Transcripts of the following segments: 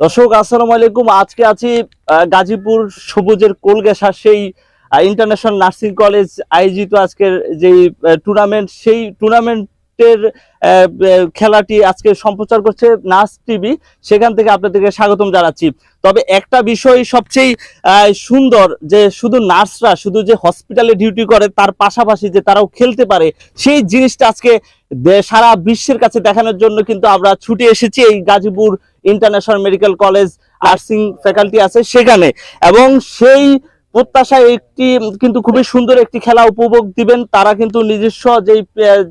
দর্শক, আসসালামু আলাইকুম। আজকে আছি গাজীপুর সবুজের কোলগেসা সেই ইন্টারন্যাশনাল নার্সিং কলেজ আয়োজিত আজকের যে টুর্নামেন্ট সেই টুর্নামেন্টের খেলাটি আজকে সম্প্রচার করছে নার্স টিভি, সেখান থেকে আপনাদেরকে স্বাগতম জানাচ্ছি। তবে একটা বিষয় সবচেয়ে সুন্দর যে শুধু নার্সরা, শুধু যে হসপিটালে ডিউটি করে, তার পাশাপাশি যে তারাও খেলতে পারে, সেই জিনিসটা আজকে সারা বিশ্বের কাছে দেখানোর জন্য কিন্তু আমরা ছুটে এসেছি এই Gazipur international medical college nursing faculty আছে সেখানে। এবং সেই প্রত্যাশায় একটি, কিন্তু খুবই সুন্দর একটি খেলা উপভোগ দিবেন। তারা কিন্তু নিজস্ব যেই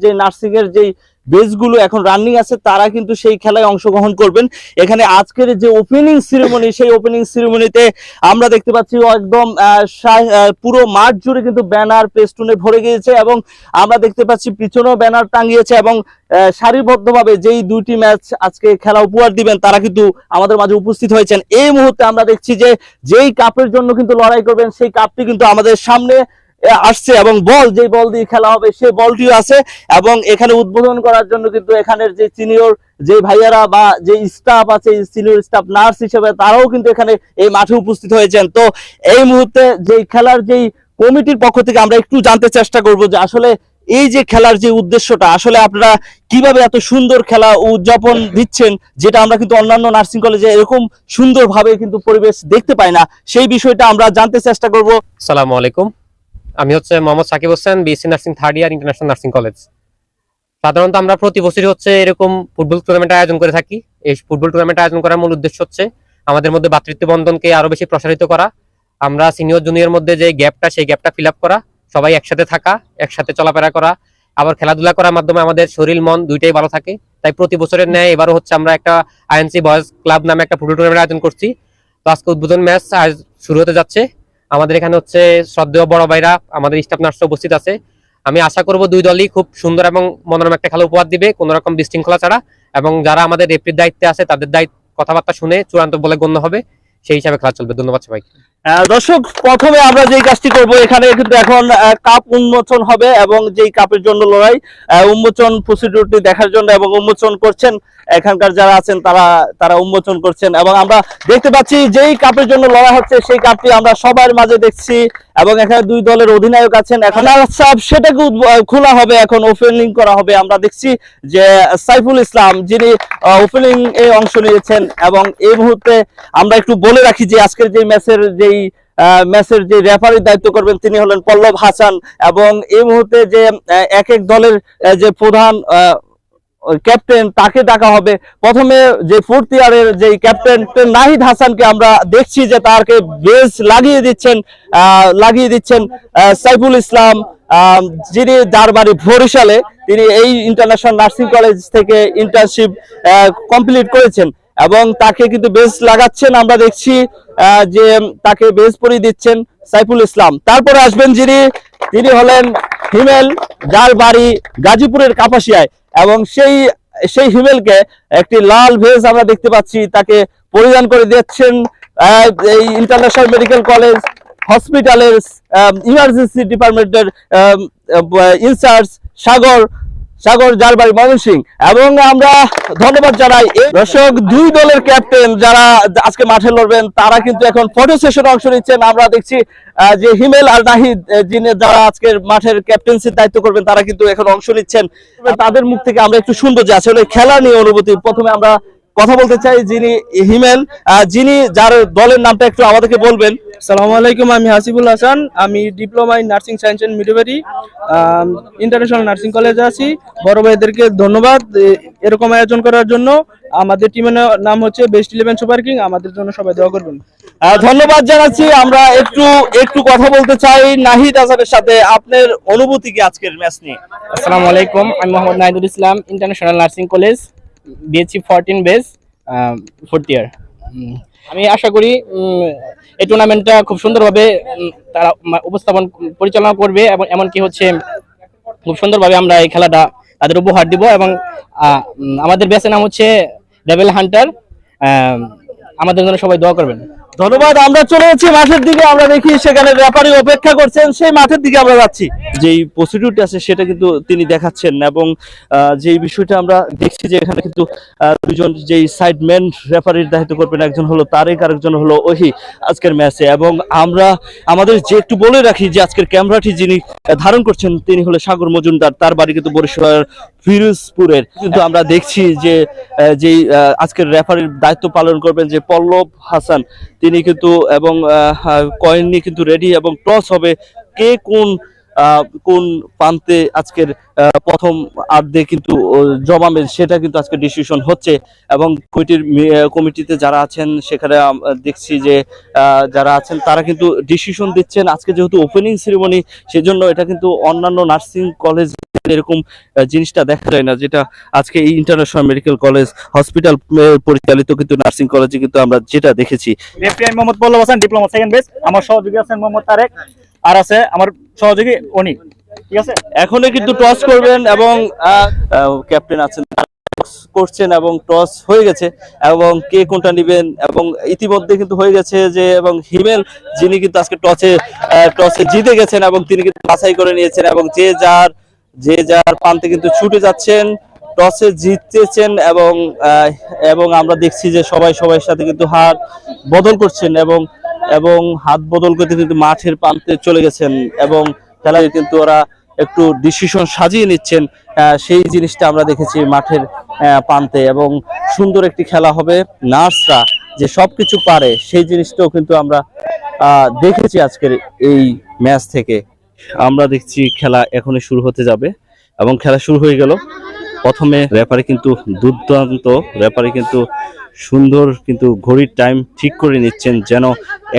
যে নার্সিং এর যেই বেসগুলো এখন রানিং আছে, তারা কিন্তু সেই খেলায় অংশগ্রহণ করবেন। এখানে আজকের যে ওপেনিং সিরিমনি সেই ওপেনিং সিরিমনিতে আমরা দেখতে পাচ্ছি একদম পুরো মাঠ জুড়ে কিন্তু ব্যানার পেস্টুনে ভরে গিয়েছে এবং আমরা দেখতে পাচ্ছি পিছনেও ব্যানার টাঙিয়েছে এবং সারিবদ্ধভাবে যেই দুইটি ম্যাচ আজকে খেলা উপহার দিবেন, তারা কিন্তু আমাদের মাঝে উপস্থিত হয়েছেন। এই মুহূর্তে আমরা দেখছি যে যেই কাপের জন্য কিন্তু লড়াই করবেন, সেই কাপটি কিন্তু আমাদের সামনে আসছে এবং বল, যেই বল দিয়ে খেলা হবে সেই বলটিও আছে এবং এখানে উদ্বোধন করার জন্য কিন্তু এখানের যে সিনিয়র যে ভাইয়ারা বা যে স্টাফ আছে সিনিয়র স্টাফ নার্স হিসেবে তারাও কিন্তু এখানে এই মাঠে উপস্থিত হয়েছেন। তো এই মুহূর্তে যেই খেলার যেই কমিটির পক্ষ থেকে আমরা একটু জানতে চেষ্টা করব যে আসলে এই যে খেলার যে উদ্দেশ্যটা, আসলে আপনারা কীভাবে এত সুন্দর খেলা উদযাপন দিচ্ছেন, যেটা আমরা কিন্তু অন্যান্য নার্সিং কলেজে এরকম সুন্দরভাবে কিন্তু পরিবেশ দেখতে পাই না, সেই বিষয়টা আমরা জানতে চেষ্টা করব। সালামু আলাইকুম। আমি হচ্ছে Mohammad Sakib Hossain BSc nursing third year international nursing college সাধারণত আমরা প্রতি বছরই হচ্ছে এরকম ফুটবল টুর্নামেন্ট আয়োজন করে থাকি। এই ফুটবল টুর্নামেন্ট আয়োজন করার মূল উদ্দেশ্য হচ্ছে আমাদের মধ্যে ভ্রাতৃত্ব বন্ধনকে আরও বেশি প্রসারিত করা। আমরা সিনিয়র জুনিয়র মধ্যে যে গ্যাপটা সেই গ্যাপটা ফিল করা। সবাই একসাথে থাকা, একসাথে চলাফেরা করা। আবার খেলাধুলা করার মাধ্যমে আমাদের শরীর, মন দুইটাই ভালো থাকে। তাই প্রতি বছরের ন্যায় এবারও হচ্ছে আমরা একটা আইএনসি বয়েজ ক্লাব নামে একটা ফুটবল টুর্নামেন্ট আয়োজন করছি। তো আজকে উদ্বোধন ম্যাচ শুরু হতে যাচ্ছে। আমাদের এখানে হচ্ছে শ্রদ্ধেয় বড় ভাইরা আমাদের স্টাফ নার্স উপস্থিত আছে। আমি আশা করব দুই দলই খুব সুন্দর এবং মনোরম একটা খেলা উপহার দিবে কোনো রকম বিশৃঙ্খলা ছাড়া। এবং যারা আমাদের রেফরির দায়িত্বে আছে তাদের দায়িত্ব কথাবার্তা শুনে চূড়ান্ত বলে গণ্য হবে। সেই হিসাবে খেলা চলবে। ধন্যবাদ সবাই আহ, দর্শক, প্রথমে আমরা যেই কাজটি করব, এখানে কিন্তু এখন কাপ উন্মোচন হবে এবং যেই কাপের জন্য লড়াই উন্মোচন প্রসিডিউরটি দেখার জন্য এবং উন্মোচন করছেন, এখানকার যারা আছেন তারা তারা উন্মোচন করছেন এবং আমরা দেখতে পাচ্ছি যেই কাপের জন্য লড়াই হচ্ছে, সেই কাপটি আমরা সবার মাঝে দেখছি এবং এখানে দুই দলের অধিনায়ক আছেন। এখন সেটাকে খোলা হবে, এখন ওপেনিং করা হবে। আমরা দেখছি যে সাইফুল ইসলাম, যিনি ওপেনিং এ অংশ নিয়েছেন এবং এই মুহূর্তে আমরা একটু বলে রাখি যে আজকের যে ম্যাচের যেই আহ, ম্যাচের যে রেফারির দায়িত্ব করবেন তিনি হলেন পল্লব হাসান এবং এই মুহূর্তে যে এক এক দলের যে প্রধান ক্যাপ্টেন তাকে ডাকা হবে। প্রথমে যে ফোর্থ ইয়ারের যে ক্যাপ্টেন নাহিদ হাসানকে আমরা দেখছি যে তারকে বেস লাগিয়ে দিচ্ছেন লাগিয়ে দিচ্ছেন সাইফুল ইসলাম যিনি যার বাড়ি বরিশালে তিনি এই ইন্টারন্যাশনাল নার্সিং কলেজ থেকে ইন্টার্নশিপ কমপ্লিট করেছেন। এবং তাকে কিন্তু বেস লাগাচ্ছেন। আমরা দেখছি যে তাকে বেস পরিয়ে দিচ্ছেন সাইফুল ইসলাম। তারপরে আসবেন যিনি, তিনি হলেন হিমেল, যার বাড়ি গাজীপুরের কাপাসিয়ায়। এবং সেই সেই হিমেলকে একটি লাল ভেজ আমরা দেখতে পাচ্ছি, তাকে পরিধান করে দিচ্ছেন এই ইন্টারন্যাশনাল মেডিকেল কলেজ, হসপিটালের ইমার্জেন্সি ডিপার্টমেন্টের ইনচার্জ সাগর সাগর যার বাড়ি ময়মনসিং এবং আমরা ধন্যবাদ জানাই দর্শক দুই দলের ক্যাপ্টেন যারা আজকে মাঠে লড়বেন, তারা কিন্তু এখন ফটো সেশন অংশ নিচ্ছেন। আমরা দেখছি যে হিমেল আর নাহিদ যিনি যারা আজকের মাঠের ক্যাপ্টেন্সির দায়িত্ব করবেন, তারা কিন্তু এখন অংশ নিচ্ছেন। তাদের মুখ থেকে আমরা একটু শুনব যে আসলে খেলা নিয়ে অনুভূতি। প্রথমে আমরা কথা বলতে চাই যিনি হিমেল আহ, যিনি যার দলের নামটা একটু আমাদেরকে বলবেন। সালামু আলাইকুম আমি হাসিবুল হাসান। আমি diploma in nursing science and midwifery international nursing কলেজে আছি। বড় ভাইদেরকে ধন্যবাদ এরকম আয়োজন করার জন্য। আমাদের টিমের নাম হচ্ছে বেস্ট ইলেভেন সুপার কিং আমাদের জন্য সবাই দোয়া করবেন। আহ, ধন্যবাদ জানাচ্ছি। আমরা একটু একটু কথা বলতে চাই নাহিদ হাসানের সাথে। আপনার অনুভূতি কি আজকের ম্যাচ নিয়ে? আসসালামু আলাইকুম আমি Mohammad Nahidul Islam international nursing college. BSc fourteen batch fourth year আমি আশা করি এই টুর্নামেন্টটা খুব সুন্দরভাবে তারা উপস্থাপন, পরিচালনা করবে এবং এমনকি হচ্ছে খুব সুন্দরভাবে আমরা এই খেলাটা তাদের উপহার দিব এবং আমাদের ব্যাচের নাম হচ্ছে ডেভেল হান্টার আমাদের জন্য সবাই দোয়া করবেন। ধন্যবাদ, আমরা চলে যাচ্ছি মাঠের দিকে, আমরা দেখি সেখানে রেফারি অপেক্ষা করছেন, সেই মাঠের দিকে আমরা যাচ্ছি। যেই প্রসিডিউরটি আছে, সেটা কিন্তু তিনি দেখাচ্ছেন এবং যেই বিষয়টা আমরা দেখছি যে এখানে কিন্তু দুজন যেই সাইড ম্যান রেফারির দায়িত্ব করবেন, একজন হলো তারেক, আরেকজন হলো ওহি আজকের ম্যাচে এবং আমরা, আমাদের যে একটু বলে রাখি যে আজকের ক্যামেরাটি যিনি ধারণ করছেন, তিনি হলো সাগর মজুমদার, তার বাড়ি কিন্তু বরিশালের ফিরোজপুরের। কিন্তু আমরা দেখছি যে যেই আজকের রেফারির দায়িত্ব পালন করবেন যে পল্লব হাসান তিনি কিন্তু এবং কয়েন নিয়ে কিন্তু রেডি এবং টস হবে কে কোন কোন প্রান্তে আজকের প্রথম আর্ধে কিন্তু আহ, জমাবেন সেটা কিন্তু আজকে ডিসিশন হচ্ছে। এবং কমিটির কমিটিতে যারা আছেন সেখানে দেখছি যে যারা আছেন তারা কিন্তু ডিসিশন দিচ্ছেন। আজকে যেহেতু ওপেনিং সেরিমনি সেজন্য এটা কিন্তু অন্যান্য নার্সিং কলেজ এরকম জিনিসটা দেখা যায় না যেটা আজকে এই ইন্টারন্যাশনাল মেডিকেল কলেজ হসপিটাল পরিচালিত কিন্তু নার্সিং কলেজে কিন্তু আমরা যেটা দেখেছি। Mohammad Pallab Hasan diploma second batch আমার সহযোগী আছেন মোহাম্মদ তারেক। আর আছে আমার সহযোগী অনিক, ঠিক আছে? এখনও কিন্তু টস করবেন এবং ক্যাপ্টেন আছেন করছেন এবং টস হয়ে গেছে এবং কে কোনটা নেবেন এবং ইতিমধ্যে কিন্তু হয়ে গেছে যে, এবং হিমেল, যিনি কিন্তু আজকে টসে টসে জিতে গেছেন এবং তিনি কিন্তু বাছাই করে নিয়েছেন এবং যে যার যে যার প্রান্তে কিন্তু ছুটে যাচ্ছেন, টসে জিতেছেন এবং এবং আমরা দেখছি যে সবাই সবার সাথে কিন্তু হার বদল করছেন এবং এবং হাত বদল করতে কিন্তু মাঠের প্রান্তে চলে গেছেন এবং খেলায় কিন্তু ওরা একটু ডিসিশন সাজিয়ে নিচ্ছেন সেই জিনিসটা আমরা দেখেছি মাঠের প্রান্তে এবং সুন্দর একটি খেলা হবে। নার্সরা যে সবকিছু পারে, সেই জিনিসটাও কিন্তু আমরা দেখেছি আজকের এই ম্যাচ থেকে। আমরা দেখছি খেলা এখনই শুরু হতে যাবে এবং খেলা শুরু হয়ে গেল। প্রথমে রেফারি কিন্তু দুর্দান্ত, রেফারি কিন্তু সুন্দর কিন্তু ঘড়ির টাইম ঠিক করে নিচ্ছেন যেন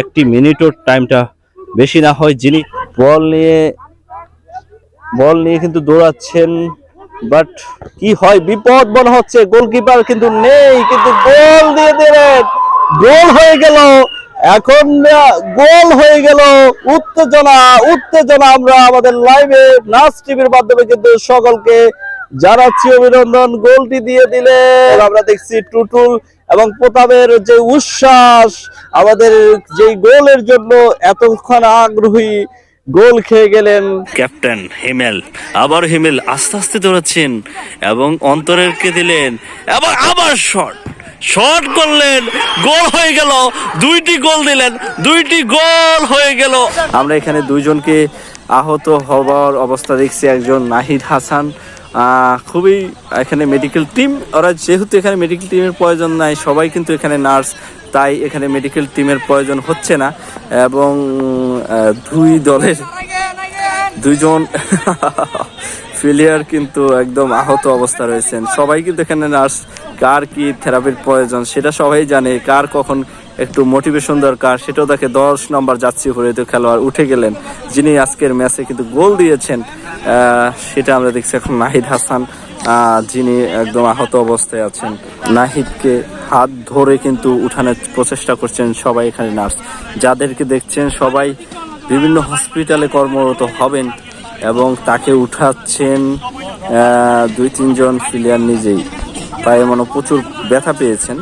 একটি মিনিটের টাইমটা বেশি না হয়। যিনি বল নিয়ে বল নিয়ে কিন্তু দৌড়াচ্ছেন বাট কি হয়? বিপদ মনে হচ্ছে। গোলকিপার কিন্তু নেই, কিন্তু গোল দিয়ে দিলেন। গোল হয়ে গেল। এখন গোল হয়ে গেল। উত্তেজনা উত্তেজনা আমরা আমাদের লাইভে নাচ টিভির মাধ্যমে কিন্তু সকলকে জানাচ্ছি অভিনন্দন গোলটি দিয়ে দিলে আমরা দেখছি টুটুল এবং প্রতাপের যে উচ্ছ্বাস আমাদের যে গোলের জন্য এতক্ষণ আগ্রহী গোল খেয়ে গেলেন। ক্যাপ্টেন হিমেল আবার হিমেল আস্তে আস্তে দৌড়াচ্ছেন এবং অন্তরেরকে দিলেন। এবং আবার শট শট করলেন গোল হয়ে গেল দুইটি গোল দিলেন দুইটি গোল হয়ে গেল। আমরা এখানে দুইজনকে আহত হবার অবস্থা দেখছি একজন নাহিদ হাসান খুবই এখানে মেডিকেল টিম ওরা যেহেতু এখানে মেডিকেল টিমের প্রয়োজন নাই, সবাই কিন্তু এখানে নার্স তাই এখানে মেডিকেল টিমের প্রয়োজন হচ্ছে না। এবং দুই দলের দুইজন প্লেয়ার কিন্তু একদম আহত অবস্থা রয়েছেন। সবাই কিন্তু এখানে নার্স কার কি থেরাপির প্রয়োজন সেটা সবাই জানে, কার কখন একটু মোটিভেশন দরকার, সেটাও দেখে দশ নম্বর যাচ্ছি হয়ে তো খেলোয়াড় উঠে গেলেন। যিনি আজকের ম্যাচে কিন্তু গোল দিয়েছেন সেটা আমরা দেখছি এখন নাহিদ হাসান যিনি একদম আহত অবস্থায় আছেন। নাহিদকে হাত ধরে কিন্তু উঠানোর প্রচেষ্টা করছেন সবাই এখানে নার্স। যাদেরকে দেখছেন সবাই বিভিন্ন হসপিটালে কর্মরত হবেন এবং তাকে উঠাচ্ছেন দুই তিনজন প্লেয়ার নিজেই। তাই মনে প্রচুর ব্যথা পেয়েছেন।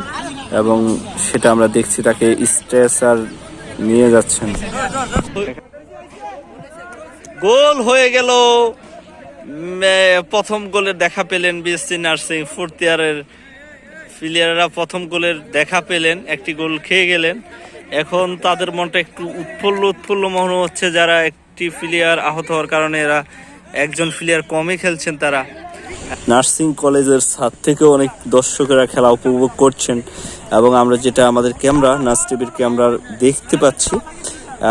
এবং সেটা আমরা দেখছি তাকে স্ট্রেচার নিয়ে যাচ্ছেন। গোল হয়ে গেল। প্রথম গোলের দেখা পেলেন বিএসসি নার্সিং। ফোর্থ ইয়ারের প্লেয়াররা প্রথম গোলের দেখা পেলেন, একটি গোল খেয়ে গেলেন। এখন তাদের মনটা একটু উৎফুল্ল উৎফুল্ল মনে হচ্ছে যারা একটি প্লেয়ার আহত হওয়ার কারণে এরা একজন প্লেয়ার কমই খেলছেন তারা। নার্সিং কলেজের ছাদ থেকে অনেক দর্শকেরা খেলা উপভোগ করছেন এবং আমরা যেটা আমাদের ক্যামেরা নার্স টিভির ক্যামেরা দেখতে পাচ্ছি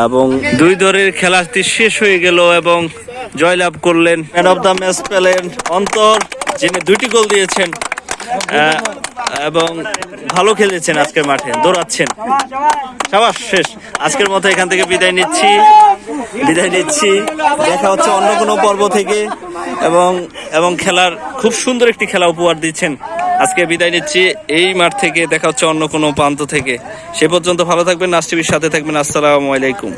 এবং দুই দলের খেলাটি শেষ হয়ে গেল এবং জয়লাভ করলেন ম্যান অফ দ্য ম্যাচ পেলেন অন্তর যিনি দুটি গোল দিয়েছেন। এবং ভালো খেলেছেন আজকের মাঠে, দৌড়াচ্ছেন। সবার শেষ। আজকের মতো এখান থেকে বিদায় নিচ্ছি। বিদায় নিচ্ছি। দেখা হচ্ছে অন্য কোনো পর্ব থেকে। এবং এবং খেলার খুব সুন্দর একটি খেলা উপহার দিচ্ছেন। আজকে বিদায় নিচ্ছি। এই মাঠ থেকে দেখা হচ্ছে অন্য কোনো প্রান্ত থেকে। সে পর্যন্ত ভালো থাকবেন। নাস টিভির সাথে থাকবেন। আসসালামু আলাইকুম।